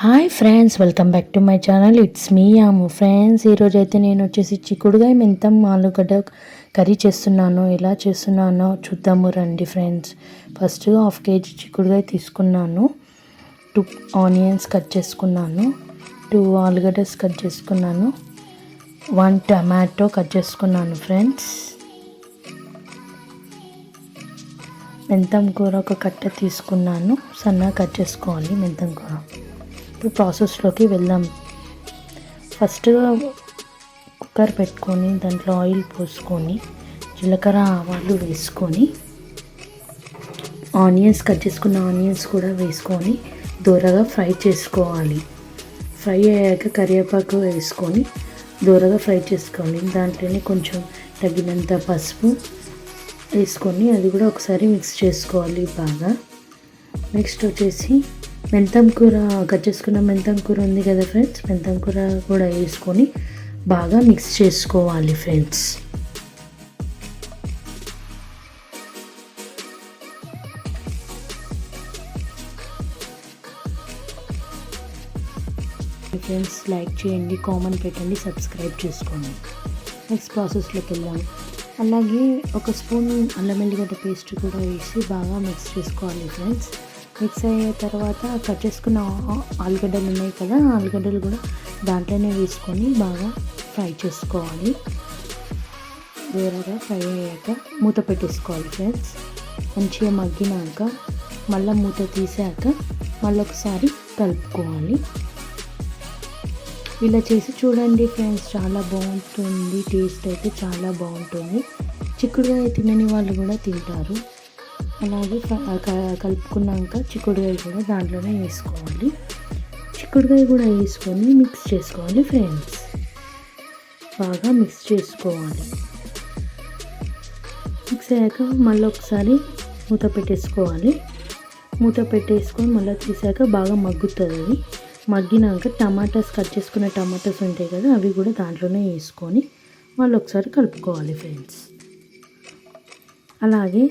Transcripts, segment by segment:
Hi friends welcome back to my channel it's me Aamu friends ఈరోజు అయితే నేను వచ్చేసి చిక్కుడుగా మెంతం ఆలుగడ్డ కర్రీ చేస్తున్నాను. ఎలా చేస్తున్నానో చూద్దాము రండి ఫ్రెండ్స్ ఫస్ట్ హాఫ్ కేజీ చిక్కుడుగా తీసుకున్నాను. టూ ఆనియన్స్ కట్ చేసుకున్నాను. టూ ఆలుగడ్డస్ కట్ చేసుకున్నాను. వన్ టమాటో కట్ చేసుకున్నాను ఫ్రెండ్స్ మెంతం కూర ఒక కట్ట తీసుకున్నాను. సన్నగా కట్ చేసుకోవాలి మెంతం కూర. ఇప్పుడు ప్రాసెస్లోకి వెళ్దాం. ఫస్ట్ కుక్కర్ పెట్టుకొని దాంట్లో ఆయిల్ పోసుకొని జీలకర్ర ఆవాలు వేసుకొని ఆనియన్స్ కట్ చేసుకున్న ఆనియన్స్ కూడా వేసుకొని దూరగా ఫ్రై చేసుకోవాలి. ఫ్రై అయ్యాక కరివేపాకు వేసుకొని దూరగా ఫ్రై చేసుకోవాలి దాంట్లోనే కొంచెం తగినంత పసుపు వేసుకొని అది కూడా ఒకసారి మిక్స్ చేసుకోవాలి బాగా. నెక్స్ట్ వచ్చేసి మెంతం కూర కట్ చేసుకున్న మెంతం కూర ఉంది కదా ఫ్రెండ్స్ మెంతం కూర కూడా వేసుకొని బాగా మిక్స్ చేసుకోవాలి ఫ్రెండ్స్ ఫ్రెండ్స్ లైక్ చేయండి కామెంట్ పెట్టండి సబ్స్క్రైబ్ చేసుకోండి. నెక్స్ట్ ప్రాసెస్లోకి వెళ్ళాము అలాగే ఒక స్పూన్ అల్లం ఎల్లిగడ్డ పేస్ట్ కూడా వేసి బాగా మిక్స్ చేసుకోవాలి ఫ్రెండ్స్ మిక్స్ అయిన తర్వాత కట్ చేసుకున్న ఆలుగడ్డలు ఉన్నాయి కదా ఆలుగడ్డలు కూడా దాంట్లోనే వేసుకొని బాగా ఫ్రై చేసుకోవాలి. వేరేగా ఫ్రై అయ్యాక మూత పెట్టేసుకోవాలి ఫ్రెండ్స్. మంచిగా మగ్గినాక మళ్ళీ మూత తీసాక మళ్ళీ ఒకసారి కలుపుకోవాలి. ఇలా చేసి చూడండి ఫ్రెండ్స్ చాలా బాగుంటుంది టేస్ట్ అయితే చాలా బాగుంటుంది. చిక్కుడుగా తినని వాళ్ళు కూడా తింటారు. అలాగే కలుపుకున్నాక చిక్కుడుకాయ కూడా దాంట్లోనే వేసుకోవాలి. చిక్కుడుకాయ కూడా వేసుకొని మిక్స్ చేసుకోవాలి ఫ్రెండ్స్. బాగా మిక్స్ చేసుకోవాలి. మిక్స్ అయ్యాక మళ్ళీ ఒకసారి మూత పెట్టేసుకోవాలి. మూత పెట్టేసుకొని మళ్ళీ తీసాక బాగా మగ్గుతుంది. అది మగ్గినాక టమాటాస్ కట్ చేసుకున్న టమాటాస్ ఉంటాయి కదా అవి కూడా దాంట్లోనే వేసుకొని మళ్ళీ ఒకసారి కలుపుకోవాలి ఫ్రెండ్స్. అలాగే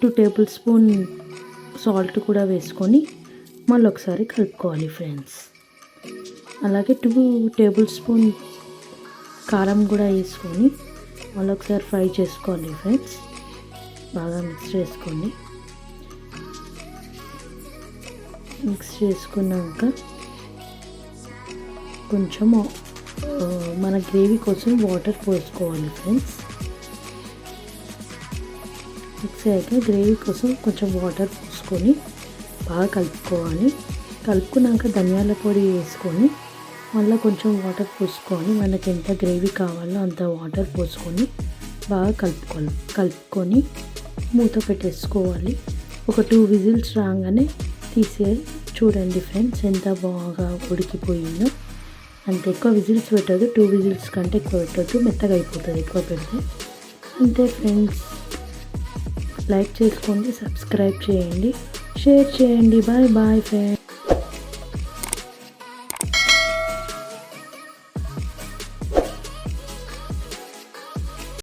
టూ టేబుల్ స్పూన్ సాల్ట్ కూడా వేసుకొని మళ్ళీ ఒకసారి కలుపుకోవాలి ఫ్రెండ్స్. అలాగే టూ టేబుల్ స్పూన్ కారం కూడా వేసుకొని మళ్ళీ ఒకసారి ఫ్రై చేసుకోవాలి ఫ్రెండ్స్. బాగా మిక్స్ చేసుకోండి మిక్స్ చేసుకున్నాక కొంచెం మన గ్రేవీ కోసం వాటర్ పోసుకోవాలి ఫ్రెండ్స్. మిక్స్ అయ్యాక గ్రేవీ కోసం కొంచెం వాటర్ పోసుకొని బాగా కలుపుకోవాలి. కలుపుకున్నాక ధనియాల పొడి వేసుకొని మళ్ళీ కొంచెం వాటర్ పోసుకొని మనకి ఎంత గ్రేవీ కావాలో అంత వాటర్ పోసుకొని బాగా కలుపుకోవాలి. కలుపుకొని మూత పెట్టేసుకోవాలి. ఒక టూ విజిల్స్ రాగానే తీసే చూడండి ఫ్రెండ్స్ ఎంత బాగా ఉడికిపోయిందో. అంత ఎక్కువ విజిల్స్ పెట్టదు టూ విజిల్స్ కంటే ఎక్కువ పెట్టద్దు మెత్తగా అయిపోతుంది. ఎక్కువ పెడితే. అంతే ఫ్రెండ్స్. లైక్ చేసుకోండి సబ్స్క్రైబ్ చేయండి. షేర్ చేయండి. Bye bye friends.